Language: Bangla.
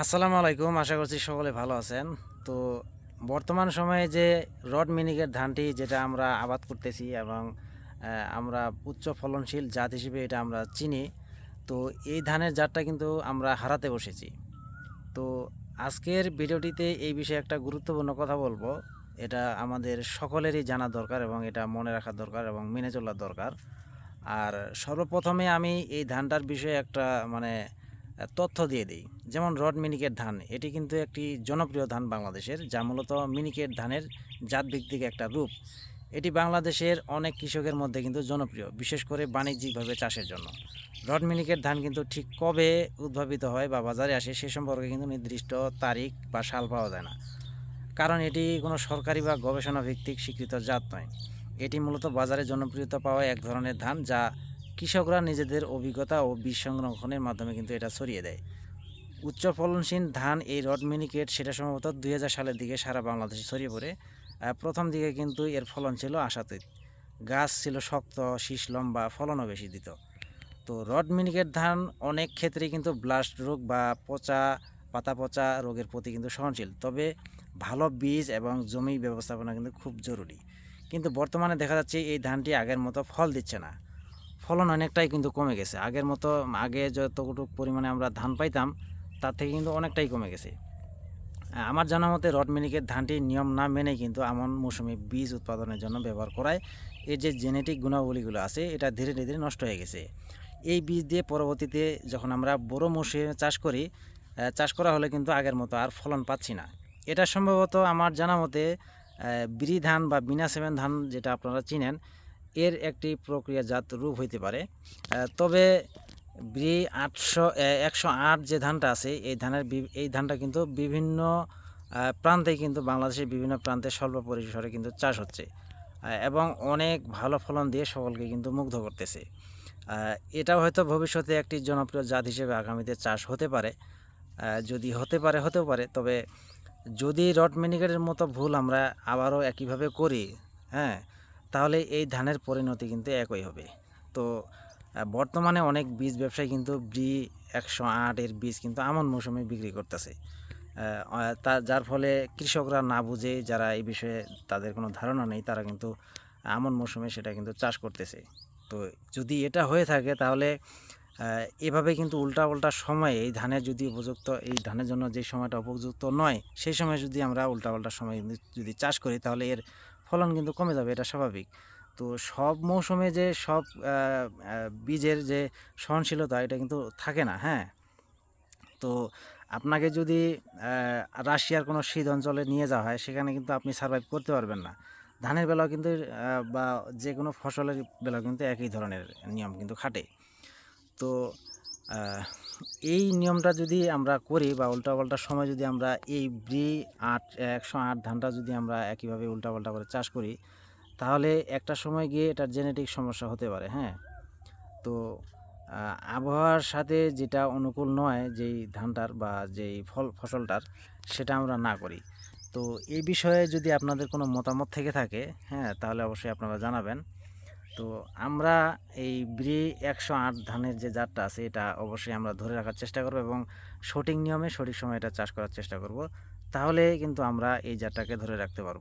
আসসালামু আলাইকুম, আশা করছি সকলে ভালো আছেন। তো বর্তমান সময়ে যে রড মিনিকের ধানটি যেটা আমরা আবাদ করতেছি এবং আমরা উচ্চ ফলনশীল জাত হিসেবে এটা আমরা চিনি, তো এই ধানের জাতটা কিন্তু আমরা হারাতে বসেছি। তো আজকের ভিডিওটিতে এই বিষয়ে একটা গুরুত্বপূর্ণ কথা বলব। এটা আমাদের সকলেরই জানা দরকার এবং এটা মনে রাখা দরকার এবং মেনে চলার দরকার। আর সর্বপ্রথমে আমি এই ধানটার বিষয়ে একটা মানে তথ্য দিয়ে দিই। যেমন রড মিনিকেট ধান, এটি কিন্তু একটি জনপ্রিয় ধান বাংলাদেশের, যা মূলত মিনিকেট ধানের জাতভিত্তিক একটা রূপ। এটি বাংলাদেশের অনেক কৃষকের মধ্যে কিন্তু জনপ্রিয়, বিশেষ করে বাণিজ্যিকভাবে চাষের জন্য। রড মিনিকেট ধান কিন্তু ঠিক কবে উদ্ভাবিত হয় বা বাজারে আসে সে সম্পর্কে কিন্তু নির্দিষ্ট তারিখ বা সাল পাওয়া যায় না। কারণ এটি কোনো সরকারি বা গবেষণা ভিত্তিক স্বীকৃত জাত নয়। এটি মূলত বাজারে জনপ্রিয়তা পাওয়া এক ধরনের ধান, যা কৃষকরা নিজেদের অভিজ্ঞতা ও বীজ সংরক্ষণের মাধ্যমে কিন্তু এটা ছড়িয়ে দেয়। উচ্চ ফলনশীল ধান এই রড মিনিকেট সেটা সম্ভবত দুই হাজার সালের দিকে সারা বাংলাদেশে ছড়িয়ে পড়ে। প্রথম দিকে কিন্তু এর ফলন ছিল আশাতীত। গাছ ছিল শক্ত, শীষ লম্বা, ফলনও বেশি দিত। তো রড মিনিকেট ধান অনেক ক্ষেত্রেই কিন্তু ব্লাস্ট রোগ বা পচা, পাতা পচা রোগের প্রতি কিন্তু সহনশীল। তবে ভালো বীজ এবং জমি ব্যবস্থাপনা কিন্তু খুব জরুরি। কিন্তু বর্তমানে দেখা যাচ্ছে এই ধানটি আগের মতো ফল দিচ্ছে না। ফলন অনেকটাই কিন্তু কমে গেছে। আগের মতো, আগে যতটুকু পরিমাণে আমরা ধান পাইতাম, তার থেকে কিন্তু অনেকটাই কমে গেছে। আমার জানা মতে, রড মিনিকের ধানটি নিয়ম না মেনে কিন্তু আমন মৌসুমে বীজ উৎপাদনের জন্য ব্যবহার করায়। এর যে জেনেটিক গুণাবলীগুলো আছে, এটা ধীরে ধীরে নষ্ট হয়ে গেছে। এই বীজ দিয়ে পরবর্তীতে যখন আমরা বড় মৌসুমে চাষ করি চাষ করা হলে কিন্তু আগের মতো আর ফলন পাচ্ছি না। এটা সম্ভবত আমার জানা মতে বিড়ি ধান বা বিনা সেভেন ধান যেটা আপনারা চিনেন এর একটি প্রক্রিয়াজাত রূপ হইতে পারে। তবে বিরি আটশো একশো আট যে ধানটা আছে, এই ধানের এই ধানটা কিন্তু বিভিন্ন প্রান্তে কিন্তু বাংলাদেশের বিভিন্ন প্রান্তে স্বল্প পরিসরে কিন্তু চাষ হচ্ছে এবং অনেক ভালো ফলন দিয়ে সকলকে কিন্তু মুগ্ধ করতেছে। এটাও হয়তো ভবিষ্যতে একটি জনপ্রিয় জাত হিসেবে আগামীতে চাষ হতে পারে যদি হতে পারে, হতেও পারে, তবে যদি রড মিনিকেটের মতো ভুল আমরা আবারও একইভাবে করি হ্যাঁ তাহলে এই ধানের পরিণতি কিন্তু একই হবে। তো বর্তমানে অনেক বীজ ব্যবসায়ী কিন্তু ব্রি একশো আট এর বীজ কিন্তু আমন মৌসুমে বিক্রি করতেছে। তা, যার ফলে কৃষকরা না বুঝে যারা এই বিষয়ে তাদের কোনো ধারণা নেই, তারা কিন্তু আমন মৌসুমে সেটা কিন্তু চাষ করতেছে। তো, যদি এটা হয়ে থাকে তাহলে এভাবে কিন্তু উল্টা উল্টা সময়ে এই ধানের যদি উপযুক্ত, এই ধানের জন্য যে সময়টা উপযুক্ত নয়, সেই সময় যদি আমরা উল্টা পাল্টা সময় যদি চাষ করি তাহলে এর ফলন কিন্তু কমে যাবে, এটা স্বাভাবিক। তো সব মৌসুমে যে সব বীজের যে সহনশীলতা, এটা কিন্তু থাকে না হ্যাঁ? তো আপনাকে যদি রাশিয়ার কোনো শীত অঞ্চলে নিয়ে যাওয়া হয়, সেখানে কিন্তু আপনি সার্ভাইভ করতে পারবেন না। ধানের বেলাও কিন্তু বা যে কোনো ফসলের বেলাও কিন্তু একই ধরনের নিয়ম কিন্তু খাটে। তো এই নিয়মটা যদি আমরা করি বা উল্টাপাল্টা সময় যদি আমরা এই ব্রি আট, একশো আট ধানটা যদি আমরা একইভাবে উল্টাপাল্টা করে চাষ করি, তাহলে একটা সময় গিয়ে এটার জেনেটিক সমস্যা হতে পারে হ্যাঁ? তো আবহাওয়ার সাথে যেটা অনুকূল নয়, যেই ধানটার বা যেই ফল, ফসলটার, সেটা আমরা না করি। তো, এই বিষয়ে যদি আপনাদের কোনো মতামত থেকে থাকে হ্যাঁ তাহলে অবশ্যই আপনারা জানাবেন। তো আমরা এই ব্রি একশো আট ধানের যে জাতটা আছে, এটা অবশ্যই আমরা ধরে রাখার চেষ্টা করব এবং সঠিক নিয়মে সঠিক সময় এটা চাষ করার চেষ্টা করব। তাহলে কিন্তু আমরা এই জাতটাকে ধরে রাখতে পারব।